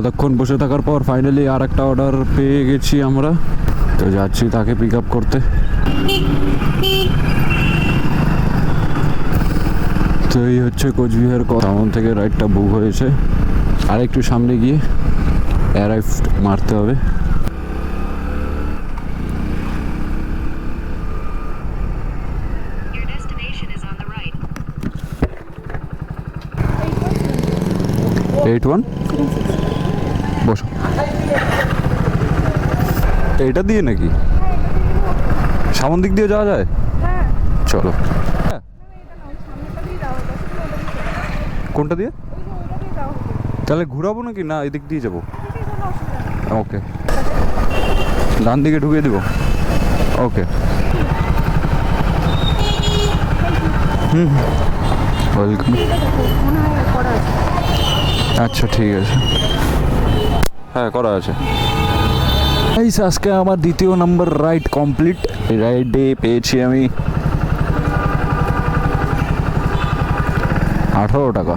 এতক্ষণ বসে থাকার পর ফাইনালি আর একটা অর্ডার পেয়ে গেছি আমরা। তো যাচ্ছি তাকে পিক আপ করতে। তো এই হচ্ছে কোচবিহার টাউন থেকে রাইডটা বুক হয়েছে। আর একটু সামনে গিয়ে অ্যারাইভ মারতে হবে। Your destination বসো। এটা দিয়ে নাকি? সামন দিক দিয়ে যাওয়া যায়? চলো। কোনটা দিয়ে? তাহলে ঘুরাবো নাকি? না, এদিক দিয়ে যাব। ওকে। ডান দিকে ঢুকিয়ে দিব। ওকে। হুম। ওয়েলকাম। আচ্ছা ঠিক আছে। হ্যাঁ করা আছে। গাইস আজকে আমার দ্বিতীয় নাম্বার রাইড কমপ্লিট রাইড পেয়েছি আমি আঠারো টাকা।